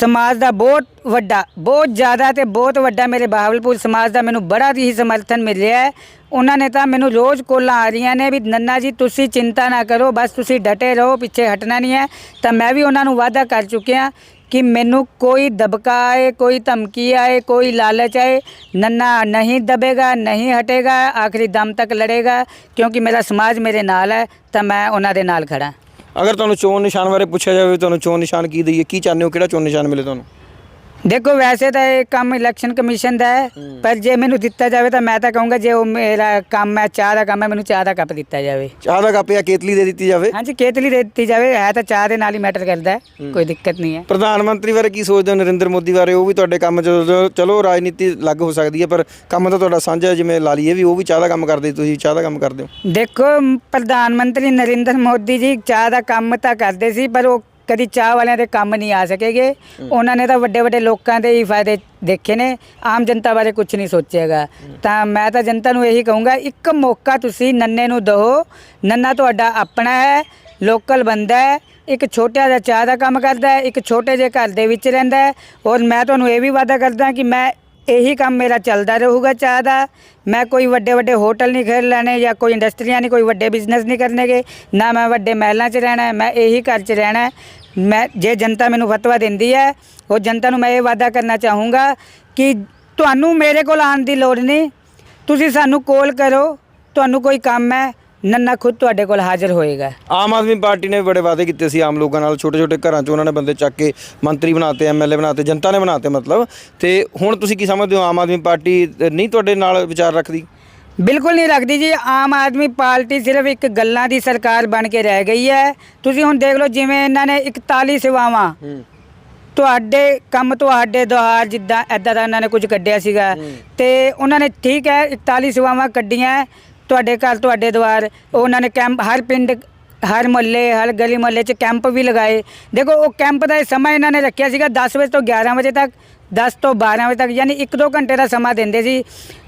ਸਮਾਜ ਦਾ ਬਹੁਤ ਵੱਡਾ ਬਹੁਤ ਜ਼ਿਆਦਾ ਤੇ ਬਹੁਤ ਵੱਡਾ ਮੇਰੇ ਬਹਾਵਲਪੁਰ ਸਮਾਜ ਦਾ ਮੈਨੂੰ ਬੜਾ ਹੀ ਸਮਰਥਨ ਮਿਲ ਰਿਹਾ ਹੈ। ਉਹਨਾਂ ਨੇ ਤਾਂ ਮੈਨੂੰ ਰੋਜ਼ ਕੋਲਾਂ ਆ ਰਹੀਆਂ ਨੇ ਵੀ ਨੰਨਾ ਜੀ ਤੁਸੀਂ ਚਿੰਤਾ ਨਾ ਕਰੋ ਬਸ ਤੁਸੀਂ ਡਟੇ ਰਹੋ ਪਿੱਛੇ ਹਟਣਾ ਨਹੀਂ ਹੈ। ਤਾਂ ਮੈਂ ਵੀ ਉਹਨਾਂ ਨੂੰ ਵਾਅਦਾ ਕਰ ਚੁੱਕਿਆ ਕਿ ਮੈਨੂੰ ਕੋਈ ਦਬਕਾ ਆਏ, ਕੋਈ ਧਮਕੀ ਆਏ, ਕੋਈ ਲਾਲਚ ਆਏ, ਨੰਨਾ ਨਹੀਂ ਦਬੇਗਾ, ਨਹੀਂ ਹਟੇਗਾ, ਆਖਰੀ ਦਮ ਤੱਕ ਲੜੇਗਾ, ਕਿਉਂਕਿ ਮੇਰਾ ਸਮਾਜ ਮੇਰੇ ਨਾਲ ਹੈ, ਤਾਂ ਮੈਂ ਉਹਨਾਂ ਦੇ ਨਾਲ ਖੜਾ ਅਗਰ ਤੁਹਾਨੂੰ ਚੋਣ ਨਿਸ਼ਾਨ ਬਾਰੇ ਪੁੱਛਿਆ ਜਾਵੇ, ਤੁਹਾਨੂੰ ਚੋਣ ਨਿਸ਼ਾਨ ਕੀ ਦਈਏ, ਕੀ ਚਾਹੁੰਦੇ ਹੋ, ਕਿਹੜਾ ਚੋਣ ਨਿਸ਼ਾਨ ਮਿਲੇ ਤੁਹਾਨੂੰ? ਦੇਖੋ ਵੈਸੇ ਤਾਂ ਇਹ ਕੰਮ ਇਲੈਕਸ਼ਨ ਕਮਿਸ਼ਨ ਦਾ ਹੈ ਪਰ ਜੇ ਮੈਨੂੰ ਦਿੱਤਾ ਜਾਵੇ ਤਾਂ ਮੈਂ ਤਾਂ ਕਹੂੰਗਾ ਜੇ ਉਹ ਮੇਰਾ ਕੰਮ ਹੈ ਚਾਹ ਦਾ ਕੰਮ ਹੈ ਮੈਨੂੰ ਚਾਹ ਦਾ ਕੱਪ ਦਿੱਤਾ ਜਾਵੇ। ਚਾਹ ਦਾ ਕੱਪ ਜਾਂ ਕੇਤਲੀ ਦੇ ਦਿੱਤੀ ਜਾਵੇ? ਹਾਂਜੀ ਕੇਤਲੀ ਦੇ ਦਿੱਤੀ ਜਾਵੇ ਹੈ ਤਾਂ ਚਾਹ ਦੇ ਨਾਲ ਹੀ ਮੈਟਰ ਕਰਦਾ ਹੈ ਕੋਈ ਦਿੱਕਤ ਨਹੀਂ ਹੈ। ਪ੍ਰਧਾਨ ਮੰਤਰੀ ਬਾਰੇ ਕੀ ਸੋਚਦੇ ਹੋ ਨਰਿੰਦਰ ਮੋਦੀ ਬਾਰੇ? ਉਹ ਵੀ ਤੁਹਾਡੇ ਕੰਮ 'ਚ ਚਲੋ ਰਾਜਨੀਤੀ ਲੱਗ ਹੋ ਸਕਦੀ ਹੈ ਪਰ ਕੰਮ ਤਾਂ ਤੁਹਾਡਾ ਸਾਂਝਾ ਹੈ, ਜਿਵੇਂ ਲਾ ਲਈਏ ਵੀ ਉਹ ਵੀ ਚਾਹ ਦਾ ਕੰਮ ਕਰਦੇ ਤੁਸੀਂ ਚਾਹ ਦਾ ਕੰਮ ਕਰਦੇ ਹੋ। ਦੇਖੋ ਪ੍ਰਧਾਨ ਮੰਤਰੀ ਨਰਿੰਦਰ ਮੋਦੀ ਜੀ ਚਾਹ ਦਾ ਕੰਮ ਤਾਂ ਕਰਦੇ ਸੀ ਪਰ ਉਹ ਕਦੀ ਚਾਹ ਵਾਲਿਆਂ ਦੇ ਕੰਮ ਨਹੀਂ ਆ ਸਕੇਗੇ। ਉਹਨਾਂ ਨੇ ਤਾਂ ਵੱਡੇ ਵੱਡੇ ਲੋਕਾਂ ਦੇ ਹੀ ਫਾਇਦੇ ਦੇਖੇ ਨੇ। ਆਮ ਜਨਤਾ ਬਾਰੇ ਕੁਝ ਨਹੀਂ ਸੋਚੇਗਾ। ਤਾਂ ਮੈਂ ਤਾਂ ਜਨਤਾ ਨੂੰ ਇਹੀ ਕਹੂੰਗਾ ਇੱਕ ਮੌਕਾ ਤੁਸੀਂ ਨੰਨੇ ਨੂੰ ਦਿਓ ਨੰਨਾ ਤੁਹਾਡਾ ਆਪਣਾ ਹੈ ਲੋਕਲ ਬੰਦਾ ਹੈ ਇੱਕ ਛੋਟਾ ਜਿਹਾ ਚਾਹ ਦਾ ਕੰਮ ਕਰਦਾ ਹੈ ਇੱਕ ਛੋਟੇ ਜਿਹੇ ਘਰ ਦੇ ਵਿੱਚ ਰਹਿੰਦਾ ਹੈ। ਔਰ ਮੈਂ ਤੁਹਾਨੂੰ ਇਹ ਵੀ ਵਾਅਦਾ ਕਰਦਾ ਕਿ ਮੈਂ ਇਹੀ ਕੰਮ ਮੇਰਾ ਚੱਲਦਾ ਰਹੂਗਾ ਚਾਹ ਦਾ। ਮੈਂ ਕੋਈ ਵੱਡੇ ਵੱਡੇ ਹੋਟਲ ਨਹੀਂ ਖੇਡ ਲੈਣੇ ਜਾਂ ਕੋਈ ਇੰਡਸਟਰੀਆਂ ਨਹੀਂ, ਕੋਈ ਵੱਡੇ ਬਿਜ਼ਨਸ ਨਹੀਂ ਕਰਨੇਗੇ। ਨਾ ਮੈਂ ਵੱਡੇ ਮਹਿਲਾਂ 'ਚ ਰਹਿਣਾ, ਮੈਂ ਇਹੀ ਘਰ 'ਚ ਰਹਿਣਾ। ਮੈਂ, ਜੇ ਜਨਤਾ ਮੈਨੂੰ ਫਤਵਾ ਦਿੰਦੀ ਹੈ, ਉਹ ਜਨਤਾ ਨੂੰ ਮੈਂ ਇਹ ਵਾਅਦਾ ਕਰਨਾ ਚਾਹੂੰਗਾ ਕਿ ਤੁਹਾਨੂੰ ਮੇਰੇ ਕੋਲ ਆਉਣ ਦੀ ਲੋੜ ਨਹੀਂ। ਤੁਸੀਂ ਸਾਨੂੰ ਕੋਲ ਕਰੋ, ਤੁਹਾਨੂੰ ਕੋਈ ਕੰਮ ਹੈ ਨੰਨਾ ਖੁਦ ਤੁਹਾਡੇ ਕੋਲ ਹਾਜ਼ਰ ਹੋਏਗਾ। ਆਮ ਆਦਮੀ ਪਾਰਟੀ ਨੇ ਬੜੇ ਵਾਅਦੇ ਕੀਤੇ ਸੀ ਆਮ ਲੋਕਾਂ ਨਾਲ ਛੋਟੇ ਛੋਟੇ ਘਰਾਂ 'ਚ ਉਹਨਾਂ ਨੇ ਬੰਦੇ ਚੱਕ ਕੇ ਮੰਤਰੀ ਬਣਾਤੇ ਐਮਐਲਏ ਬਣਾਤੇ ਜਨਤਾ ਨੇ ਬਣਾਤੇ ਮਤਲਬ। ਤੇ ਹੁਣ ਤੁਸੀਂ ਕੀ ਸਮਝਦੇ ਹੋ ਆਮ ਆਦਮੀ ਪਾਰਟੀ ਨਹੀਂ ਤੁਹਾਡੇ ਨਾਲ ਵਿਚਾਰ ਰੱਖਦੀ? ਬਿਲਕੁਲ ਨਹੀਂ ਰੱਖਦੀ ਜੀ। ਆਮ ਆਦਮੀ ਪਾਰਟੀ ਸਿਰਫ ਇੱਕ ਗੱਲਾਂ ਦੀ ਸਰਕਾਰ ਬਣ ਕੇ ਰਹਿ ਗਈ ਹੈ। ਤੁਸੀਂ ਹੁਣ ਦੇਖ ਲਓ ਜਿਵੇਂ ਇਹਨਾਂ ਨੇ 41 ਸੇਵਾਵਾਂ ਤੁਹਾਡੇ ਕੰਮ ਤੁਹਾਡੇ ਦੁਆਰ ਜਿੱਦਾਂ ਐਦਾਂ ਦਾ ਇਹਨਾਂ ਨੇ ਕੁਝ ਕੱਢਿਆ ਸੀਗਾ। ਤੇ ਉਹਨਾਂ ਨੇ ਠੀਕ ਹੈ 41 ਸੇਵਾਵਾਂ ਕੱਢੀਆਂ। ਤੁਹਾਡੇ ਘਰ, ਤੁਹਾਡੇ ਦੁਆਰ ਉਹਨਾਂ ਨੇ ਕੈਂਪ ਹਰ ਪਿੰਡ, ਹਰ ਮੁਹੱਲੇ, ਹਰ ਗਲੀ ਮੁਹੱਲੇ 'ਚ ਕੈਂਪ ਵੀ ਲਗਾਏ। ਦੇਖੋ, ਉਹ ਕੈਂਪ ਦਾ ਸਮਾਂ ਇਹਨਾਂ ਨੇ ਰੱਖਿਆ ਸੀਗਾ 10 ਵਜੇ ਤੋਂ 11 ਵਜੇ ਤੱਕ। 10 ਤੋਂ 12 ਵਜੇ ਤੱਕ, ਯਾਨੀ 1-2 ਘੰਟੇ ਦਾ ਸਮਾਂ ਦਿੰਦੇ ਸੀ।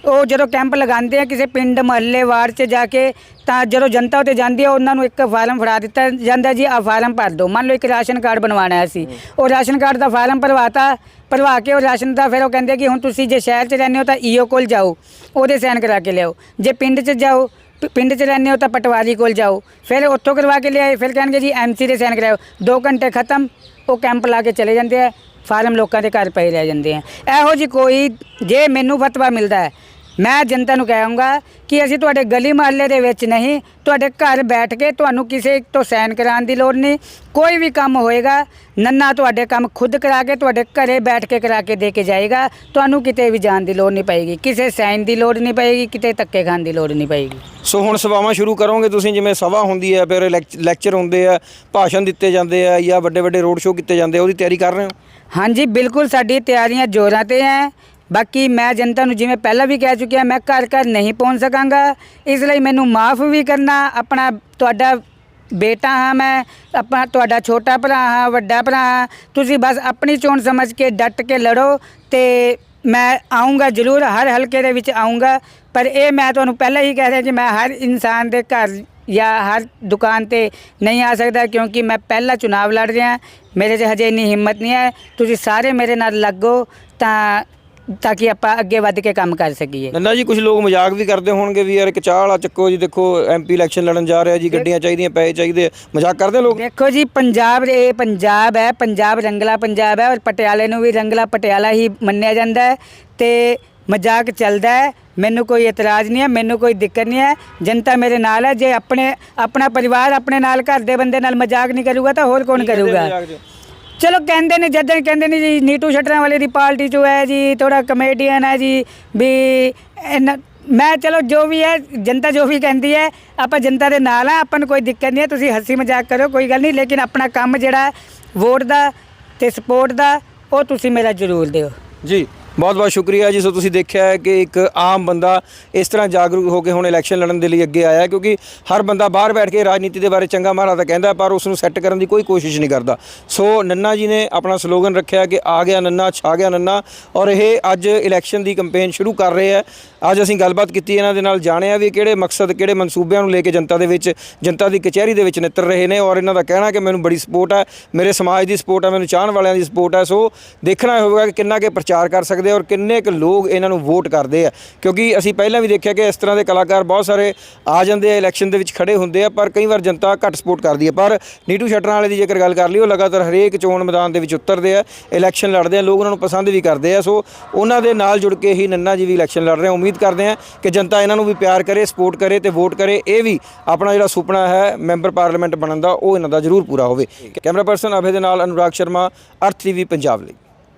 ਉਹ ਜਦੋਂ ਕੈਂਪ ਲਗਾਉਂਦੇ ਆ ਕਿਸੇ ਪਿੰਡ ਮੁਹੱਲੇ ਵਾਰਡ 'ਚ ਜਾ ਕੇ, ਤਾਂ ਜਦੋਂ ਜਨਤਾ ਉੱਤੇ ਜਾਂਦੀ ਹੈ ਉਹਨਾਂ ਨੂੰ ਇੱਕ ਫਾਰਮ ਫੜਾ ਦਿੱਤਾ ਜਾਂਦਾ ਜੀ ਆ ਫਾਰਮ ਭਰ ਦਿਓ। ਮੰਨ ਲਓ ਇੱਕ ਰਾਸ਼ਨ ਕਾਰਡ ਬਣਵਾਉਣਾ ਸੀ ਉਹ ਰਾਸ਼ਨ ਕਾਰਡ ਦਾ ਫਾਰਮ ਭਰਵਾਤਾ, ਭਰਵਾ ਕੇ ਉਹ ਰਾਸ਼ਨ ਦਾ ਫਿਰ ਉਹ ਕਹਿੰਦੇ ਕਿ ਹੁਣ ਤੁਸੀਂ ਜੇ ਸ਼ਹਿਰ 'ਚ ਰਹਿੰਦੇ ਹੋ ਤਾਂ ਈਓ ਕੋਲ ਜਾਓ, ਉਹਦੇ ਸਾਈਨ ਕਰਾ ਕੇ ਲਿਆਓ। ਜੇ ਪਿੰਡ 'ਚ ਜਾਓ ਪਿੰਡ 'ਚ ਰਹਿੰਦੇ ਹੋ ਤਾਂ ਪਟਵਾਰੀ ਕੋਲ ਜਾਓ। ਫਿਰ ਉੱਥੋਂ ਕਰਵਾ ਕੇ ਲਿਆਏ, ਫਿਰ ਕਹਿਣਗੇ ਜੀ ਐਮਸੀ ਦੇ ਸਾਈਨ ਕਰਾਓ 2 ਘੰਟੇ ਖਤਮ, ਉਹ ਕੈਂਪ ਲਾ ਕੇ ਚਲੇ ਜਾਂਦੇ ਆ। ਫਾਰਮ ਲੋਕਾਂ ਦੇ ਘਰ ਪਏ ਰਹਿ ਜਾਂਦੇ ਆ। ਇਹੋ ਜੀ ਕੋਈ ਜੇ ਮੈਨੂੰ ਫਤਵਾ ਮਿਲਦਾ ਹੈ, ਮੈਂ ਜਨਤਾ ਨੂੰ ਕਹਾਂਗਾ ਕਿ ਅਸੀਂ ਤੁਹਾਡੇ ਗਲੀ ਮਹੱਲੇ ਦੇ ਵਿੱਚ ਨਹੀਂ, ਤੁਹਾਡੇ ਘਰ ਬੈਠ ਕੇ ਤੁਹਾਨੂੰ ਕਿਸੇ ਤੋਂ ਸਾਈਨ ਕਰਾਉਣ ਦੀ ਲੋੜ ਨਹੀਂ। ਕੋਈ ਵੀ ਕੰਮ ਹੋਏਗਾ, ਨੰਨਾ ਤੁਹਾਡੇ ਕੰਮ ਖੁਦ ਕਰਾ ਕੇ, ਤੁਹਾਡੇ ਘਰੇ ਬੈਠ ਕੇ ਕਰਾ ਕੇ ਦੇ ਕੇ ਜਾਏਗਾ। ਤੁਹਾਨੂੰ ਕਿਤੇ ਵੀ ਜਾਣ ਦੀ ਲੋੜ ਨਹੀਂ ਪਏਗੀ, ਕਿਸੇ ਸਾਈਨ ਦੀ ਲੋੜ ਨਹੀਂ ਪਏਗੀ, ਕਿਤੇ ਧੱਕੇ ਖਾਣ ਦੀ ਲੋੜ ਨਹੀਂ ਪਏਗੀ। ਸੋ ਹੁਣ ਸਭਾਵਾਂ ਸ਼ੁਰੂ ਕਰੋਗੇ ਤੁਸੀਂ, ਜਿਵੇਂ ਸਭਾ ਹੁੰਦੀ ਹੈ, ਫਿਰ ਲੈਕਚ- ਲੈਕਚਰ ਹੁੰਦੇ ਆ, ਭਾਸ਼ਣ ਦਿੱਤੇ ਜਾਂਦੇ ਆ ਜਾਂ ਵੱਡੇ ਵੱਡੇ ਰੋਡ ਸ਼ੋਅ ਕੀਤੇ ਜਾਂਦੇ ਆ, ਉਹਦੀ ਤਿਆਰੀ ਕਰ ਰਹੇ ਹੋ? ਹਾਂਜੀ, ਬਿਲਕੁਲ ਸਾਡੀ ਤਿਆਰੀਆਂ ਜ਼ੋਰਾਂ ਤੇ ਹੈ। ਬਾਕੀ ਮੈਂ ਜਨਤਾ ਨੂੰ ਜਿਵੇਂ ਪਹਿਲਾਂ ਵੀ ਕਹਿ ਚੁੱਕਿਆ, ਮੈਂ ਘਰ ਘਰ ਨਹੀਂ ਪਹੁੰਚ ਸਕਾਂਗਾ। ਇਸ ਲਈ ਮੈਨੂੰ ਮਾਫ ਵੀ ਕਰਨਾ, ਆਪਣਾ ਤੁਹਾਡਾ ਬੇਟਾ ਹਾਂ ਮੈਂ, ਆਪਣਾ ਤੁਹਾਡਾ ਛੋਟਾ ਭਰਾ ਹਾਂ, ਵੱਡਾ ਭਰਾ ਹਾਂ। ਤੁਸੀਂ ਬਸ ਆਪਣੀ ਚੋਣ ਸਮਝ ਕੇ ਡਟ ਕੇ ਲੜੋ ਤੇ ਮੈਂ ਆਉਂਗਾ ਜ਼ਰੂਰ, ਹਰ ਹਲਕੇ ਦੇ ਵਿੱਚ ਆਉਂਗਾ ਪਰ ਇਹ ਮੈਂ ਤੁਹਾਨੂੰ ਪਹਿਲਾਂ ਹੀ ਕਹਿ ਰਿਹਾ ਕਿ ਮੈਂ ਹਰ ਇਨਸਾਨ ਦੇ ਘਰ ਜਾਂ ਹਰ ਦੁਕਾਨ ਤੇ ਨਹੀਂ ਆ ਸਕਦਾ ਕਿਉਂਕਿ ਮੈਂ ਪਹਿਲਾ ਚੁਣਾਵ ਲੜ ਰਿਹਾ। ਮੇਰੇ 'ਚ ਹਜੇ ਇੰਨੀ ਹਿੰਮਤ ਨਹੀਂ ਹੈ। ਤੁਸੀਂ ਸਾਰੇ ਮੇਰੇ ਨਾਲ ਲੱਗੋ ਤਾਂ ਤਾਂ ਕਿ ਆਪਾਂ ਅੱਗੇ ਵੱਧ ਕੇ ਕੰਮ ਕਰ ਸਕੀਏ। ਨੰਨਾ ਜੀ ਕੁਝ ਲੋਕ ਮਜ਼ਾਕ ਵੀ ਕਰਦੇ ਹੋਣਗੇ ਵੀ ਯਾਰ ਇੱਕ ਚਾਹ ਵਾਲਾ ਚੱਕੋ ਜੀ ਦੇਖੋ ਐਮਪੀ ਇਲੈਕਸ਼ਨ ਲੜਨ ਜਾ ਰਿਹਾ ਜੀ ਗੱਡੀਆਂ ਚਾਹੀਦੀਆਂ ਪੈਸੇ ਚਾਹੀਦੇ ਆ। ਮਜ਼ਾਕ ਕਰਦੇ ਆ ਲੋਕ? ਦੇਖੋ ਜੀ ਪੰਜਾਬ ਇਹ ਪੰਜਾਬ ਹੈ ਪੰਜਾਬ ਰੰਗਲਾ ਪੰਜਾਬ ਹੈ ਔਰ ਪਟਿਆਲੇ ਨੂੰ ਵੀ ਰੰਗਲਾ ਪਟਿਆਲਾ ਹੀ ਮੰਨਿਆ ਜਾਂਦਾ ਹੈ ਤੇ ਮਜ਼ਾਕ ਚੱਲਦਾ ਹੈ। ਮੈਨੂੰ ਕੋਈ ਇਤਰਾਜ਼ ਨਹੀਂ ਹੈ ਮੈਨੂੰ ਕੋਈ ਦਿੱਕਤ ਨਹੀਂ ਹੈ। ਜਨਤਾ ਮੇਰੇ ਨਾਲ ਹੈ ਜੇ ਆਪਣੇ ਆਪਣਾ ਪਰਿਵਾਰ ਆਪਣੇ ਨਾਲ ਘਰ ਦੇ ਬੰਦੇ ਨਾਲ ਮਜ਼ਾਕ ਨਹੀਂ ਕਰੂਗਾ ਤਾਂ ਹੋਰ ਕੌਣ ਕਰੂਗਾ? ਚਲੋ ਕਹਿੰਦੇ ਨੇ ਜਦੋਂ ਕਹਿੰਦੇ ਨੇ ਜੀ ਨੀਟੂ ਸ਼ਟਰਾਂ ਵਾਲੇ ਦੀ ਪਾਰਟੀ ਚੋਂ ਹੈ ਜੀ ਥੋੜਾ ਕਮੇਡੀਅਨ ਹੈ ਜੀ ਵੀ ਮੈਂ ਚਲੋ ਜੋ ਵੀ ਹੈ ਜਨਤਾ ਜੋ ਵੀ ਕਹਿੰਦੀ ਹੈ ਆਪਾਂ ਜਨਤਾ ਦੇ ਨਾਲ ਆ ਆਪਾਂ ਨੂੰ ਕੋਈ ਦਿੱਕਤ ਨਹੀਂ ਹੈ ਤੁਸੀਂ ਹੱਸੀ ਮਜ਼ਾਕ ਕਰੋ ਕੋਈ ਗੱਲ ਨਹੀਂ ਲੇਕਿਨ ਆਪਣਾ ਕੰਮ ਜਿਹੜਾ ਵੋਟ ਦਾ ਤੇ ਸਪੋਰਟ ਦਾ ਉਹ ਤੁਸੀਂ ਮੇਰਾ ਜ਼ਰੂਰ ਦਿਓ। ਜੀ। ਬਹੁਤ ਬਹੁਤ ਸ਼ੁਕਰੀਆ ਜੀ। ਸੋ ਤੁਸੀਂ ਦੇਖਿਆ ਹੈ ਕਿ ਇੱਕ ਆਮ ਬੰਦਾ ਇਸ ਤਰ੍ਹਾਂ ਜਾਗਰੂਕ ਹੋ ਕੇ ਹੁਣ ਇਲੈਕਸ਼ਨ ਲੜਨ ਦੇ ਲਈ ਅੱਗੇ ਆਇਆ ਹੈ ਕਿਉਂਕਿ ਹਰ ਬੰਦਾ ਬਾਹਰ ਬੈਠ ਕੇ ਰਾਜਨੀਤੀ ਦੇ ਬਾਰੇ ਚੰਗਾ ਮਾੜਾ ਤਾਂ ਕਹਿੰਦਾ ਪਰ ਉਸ ਨੂੰ ਸੈੱਟ ਕਰਨ ਦੀ ਕੋਈ ਕੋਸ਼ਿਸ਼ ਨਹੀਂ ਕਰਦਾ। ਸੋ ਨੰਨਾ ਜੀ ਨੇ ਆਪਣਾ ਸਲੋਗਨ ਰੱਖਿਆ ਕਿ ਆ ਗਿਆ ਨੰਨਾ, ਛਾ ਗਿਆ ਨੰਨਾ ਔਰ ਇਹ ਅੱਜ ਇਲੈਕਸ਼ਨ ਦੀ ਕੈਂਪੇਨ ਸ਼ੁਰੂ ਕਰ ਰਹੇ ਹੈ। ਅੱਜ ਅਸੀਂ ਗੱਲਬਾਤ ਕੀਤੀ, ਇਹਨਾਂ ਦੇ ਨਾਲ ਜਾਣਿਆ ਵੀ ਕਿਹੜੇ ਮਕਸਦ, ਕਿਹੜੇ ਮਨਸੂਬਿਆਂ ਨੂੰ ਲੈ ਕੇ ਜਨਤਾ ਦੇ ਵਿੱਚ, ਜਨਤਾ ਦੀ ਕਚਹਿਰੀ ਦੇ ਵਿੱਚ ਨਿੱਤਰ ਰਹੇ ਨੇ ਔਰ ਇਹਨਾਂ ਦਾ ਕਹਿਣਾ ਕਿ ਮੈਨੂੰ ਬੜੀ ਸਪੋਰਟ ਹੈ, ਮੇਰੇ ਸਮਾਜ ਦੀ ਸਪੋਰਟ ਹੈ, ਮੈਨੂੰ ਚਾਹਣ ਵਾਲਿਆਂ ਦੀ ਸਪੋਰਟ ਹੈ। ਸੋ ਦੇਖਣਾ ਹੋਵੇਗਾ ਕਿ ਕਿੰਨਾ ਕੇ ਪ੍ਰਚਾਰ ਕਰ ਸਕਦੇ ਆ ਔਰ ਕਿੰਨੇ ਕੁ ਲੋਕ ਇਹਨਾਂ ਨੂੰ ਵੋਟ ਕਰਦੇ ਆ। ਕਿਉਂਕਿ ਅਸੀਂ ਪਹਿਲਾਂ ਵੀ ਦੇਖਿਆ ਕਿ ਇਸ ਤਰ੍ਹਾਂ ਦੇ ਕਲਾਕਾਰ ਬਹੁਤ ਸਾਰੇ ਆ ਜਾਂਦੇ ਆ, ਇਲੈਕਸ਼ਨ ਦੇ ਵਿੱਚ ਖੜੇ ਹੁੰਦੇ ਆ, ਪਰ ਕਈ ਵਾਰ ਜਨਤਾ ਘੱਟ ਸਪੋਰਟ ਕਰਦੀ ਹੈ ਪਰ ਨੀਟੂ ਸ਼ਟਰਾਂ ਵਾਲੇ ਦੀ ਜੇਕਰ ਗੱਲ ਕਰ ਲਈ ਉਹ ਲਗਾਤਾਰ ਹਰੇਕ ਚੋਣ ਮੈਦਾਨ ਦੇ ਵਿੱਚ ਉਤਰਦੇ ਆ, ਇਲੈਕਸ਼ਨ ਲੜਦੇ ਆ, ਲੋਕ ਉਹਨਾਂ ਨੂੰ ਪਸੰਦ ਵੀ ਕਰਦੇ ਆ। ਸੋ ਉਹਨਾਂ ਦੇ ਨਾਲ ਜੁੜ ਕੇ ਹੀ ਨੰਨਾ ਜੀ ਵੀ ਇਲੈਕਸ਼ਨ ਲੜ ਰਹੇ ਆ। ਉਮੀਦ ਕਰਦੇ ਆ ਕਿ ਜਨਤਾ ਇਹਨਾਂ ਨੂੰ ਵੀ ਪਿਆਰ ਕਰੇ, ਸਪੋਰਟ ਕਰੇ ਤੇ ਵੋਟ ਕਰੇ। ਇਹ ਵੀ ਆਪਣਾ ਜਿਹੜਾ ਸੁਪਨਾ ਹੈ ਮੈਂਬਰ ਪਾਰਲੀਮੈਂਟ ਬਣਨ ਦਾ, ਉਹ ਇਹਨਾਂ ਦਾ ਜ਼ਰੂਰ ਪੂਰਾ ਹੋਵੇ। ਕੈਮਰਾ ਪਰਸਨ ਅਭੇ ਦੇ ਨਾਲ ਅਨੁਰਾਗ ਸ਼ਰਮਾ, ਅਰਥ ਟੀਵੀ ਪੰਜਾਬ ਲਈ।